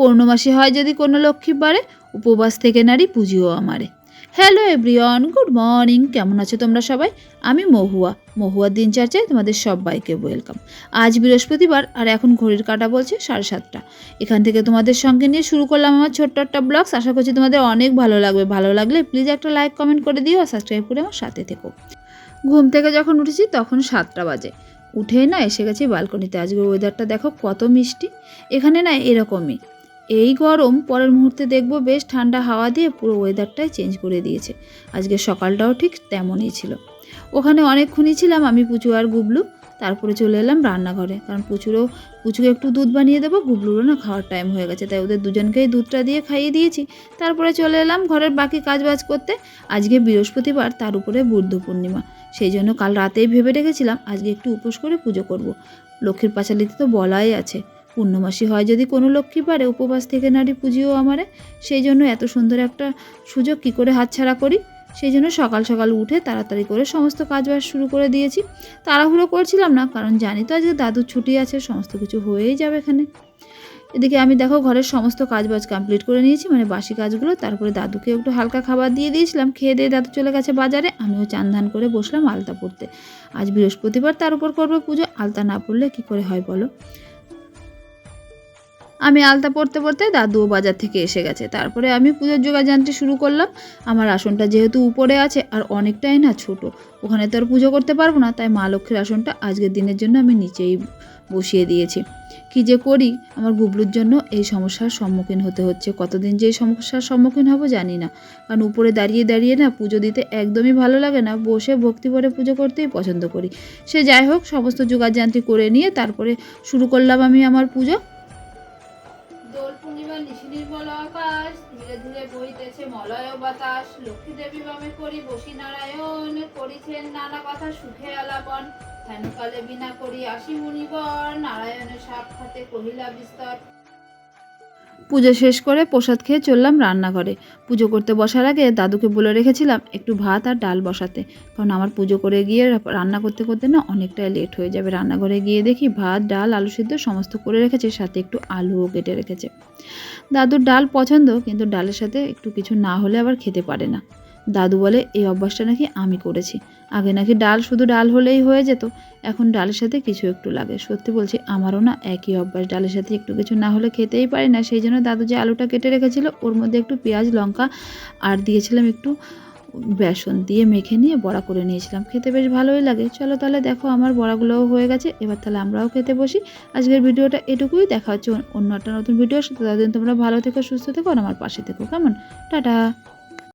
পূর্ণমাসী হয় যদি কোনো লক্ষ্মী বারে উপবাস থেকে নারী পুজিও আমারে। হ্যালো এভরিওয়ান গুড মর্নিং কেমন আছো তোমরা সবাই? আমি মহুয়া। মহুয়ার দিনচর্চায় তোমাদের সবাইকে ওয়েলকাম আজ বৃহস্পতিবার আর এখন ঘড়ির কাটা বলছে সাড়ে সাতটা। এখান থেকে তোমাদের সঙ্গে নিয়ে শুরু করলাম আমার ছোট্ট একটা ব্লগস আশা করছি তোমাদের অনেক ভালো লাগবে। ভালো লাগলে প্লিজ একটা লাইক কমেন্ট করে দিও আর সাবস্ক্রাইব করে আমার সাথে থেকো। ঘুম থেকে যখন উঠেছি তখন সাতটা বাজে। উঠেই না এসে গেছি বালকনিতে আজকের ওয়েদারটা দেখো কত মিষ্টি। এখানে না এরকমই। এই গরম পরের মুহূর্তে দেখব বেশ ঠান্ডা হাওয়া দিয়ে পুরো ওয়েদারটাই চেঞ্জ করে দিয়েছে। আজকে সকালটাও ঠিক তেমনই ছিল। ওখানে অনেকক্ষণই ছিলাম আমি, পুচু আর গুবলু। তারপরে চলে এলাম রান্নাঘরে। কারণ পুচুরও, পুচুকে একটু দুধ বানিয়ে দেবো, গুবলুরও না খাওয়ার টাইম হয়ে গেছে। তাই ওদের দুজনকেই দুধটা দিয়ে খাইয়ে দিয়েছি। তারপরে চলে এলাম ঘরের বাকি কাজবাজ করতে। আজকে বৃহস্পতিবার, তার উপরে বুদ্ধ পূর্ণিমা। সেই জন্য কাল রাতেই ভেবে রেখেছিলাম, আজকে একটু উপোস করে পুজো করব। লক্ষ্মীর পাঁচালিতে তো বলাই আছে। পূর্ণমাসী হয়। যদি কোনো লক্ষ্মী পারে, উপবাস থেকে নারী পুজিও আমারে, সেই জন্য এত সুন্দর একটা সুযোগ কী করে হাতছাড়া করি? সেই জন্য সকাল সকাল উঠে তাড়াতাড়ি করে সমস্ত কাজবাজ শুরু করে দিয়েছি। তাড়াহুড়ো করছিলাম না, কারণ জানি তো আজকে দাদুর ছুটি আছে, সমস্ত কিছু হয়েই যাবে এখানে। এদিকে আমি দেখো ঘরের সমস্ত কাজবাজ কমপ্লিট করে নিয়েছি মানে বাসি কাজগুলো। তারপরে দাদুকে একটু হালকা খাবার দিয়ে দিয়েছিলাম, খেয়ে দিয়ে দাদু চলে গেছে বাজারে। আমিও চান ধান করে বসলাম আলতা পড়তে আজ বৃহস্পতিবার তার উপর করব পুজো, আলতা না পড়লে কি করে হয় বলো? আমি আলতা পড়তে পড়তে দাদুও বাজার থেকে এসে গেছে। তারপরে আমি পুজোর জোগাড় জানতে শুরু করলাম। আমার আসনটা যেহেতু উপরে আছে, আর অনেকটাই না ছোট, ওখানে তো আর পুজো করতে পারব না, তাই মা লক্ষ্মীর আসনটা আজকের দিনের জন্য আমি নিচেই বসিয়ে দিয়েছি। কী যে করি, আমার গুবলুর জন্য এই সমস্যার সম্মুখীন হতে হচ্ছে। কতদিন যে এই সমস্যার সম্মুখীন হব জানি না। কারণ উপরে দাঁড়িয়ে দাঁড়িয়ে না পুজো দিতে একদমই ভালো লাগে না, বসে ভক্তি করে পুজো করতেই পছন্দ করি। সে যাই হোক, সমস্ত যোগাযান্ত্রিক করে নিয়ে তারপরে শুরু করলাম আমি আমার পুজো। নির্মল আকাশ, ধীরে ধীরে বইতেছে মলয় বাতাস। লক্ষ্মী দেবী বামে করি বসি নারায়ণ করিছেন নানা কথা সুখে আলাপন। হেনকালে বিনা করি আসি মুনিবর নারায়ণের সাক্ষাতে কহিলা বিস্তর। পুজো শেষ করে প্রসাদ খেয়ে চললাম রান্নাঘরে। পুজো করতে বসার আগে দাদুকে বলে রেখেছিলাম একটু ভাত আর ডাল বসাতে। কারণ আমার পুজো করে গিয়ে রান্না করতে করতে না অনেকটাই লেট হয়ে যাবে। রান্নাঘরে গিয়ে দেখি ভাত, ডাল, আলু সিদ্ধ সমস্ত করে রেখেছে, সাথে একটু আলুও কেটে রেখেছে। দাদুর ডাল পছন্দ, কিন্তু ডালের সাথে একটু কিছু না হলে আবার খেতে পারে না। দাদু বলে, এই অভ্যাসটা নাকি আমি করেছি। আগে নাকি ডাল শুধু ডাল হলেই হয়ে যেত। এখন ডালের সাথে কিছু একটু লাগে। সত্যি বলছি, আমারও না একই অভ্যাস। ডালের সাথে একটু কিছু না হলে খেতেই পারি না। সেই জন্য দাদু যে আলুটা কেটে রেখেছিল, ওর মধ্যে একটু পেঁয়াজ, লঙ্কা আর দিয়েছিলাম একটু বেসন দিয়ে মেখে নিয়ে বড়া করে নিয়েছিলাম। খেতে বেশ ভালোই লাগে। চলো তাহলে দেখো আমার বড়াগুলোও হয়ে গেছে। এবার তাহলে আমরাও খেতে বসি। আজকের ভিডিওটা এটুকুই। দেখা হচ্ছে অন্য একটা নতুন ভিডিওর সাথে। ততদিন তোমরা ভালো থেকো, সুস্থ থেকো আর আমার পাশে থেকো। কেমন? টাটা।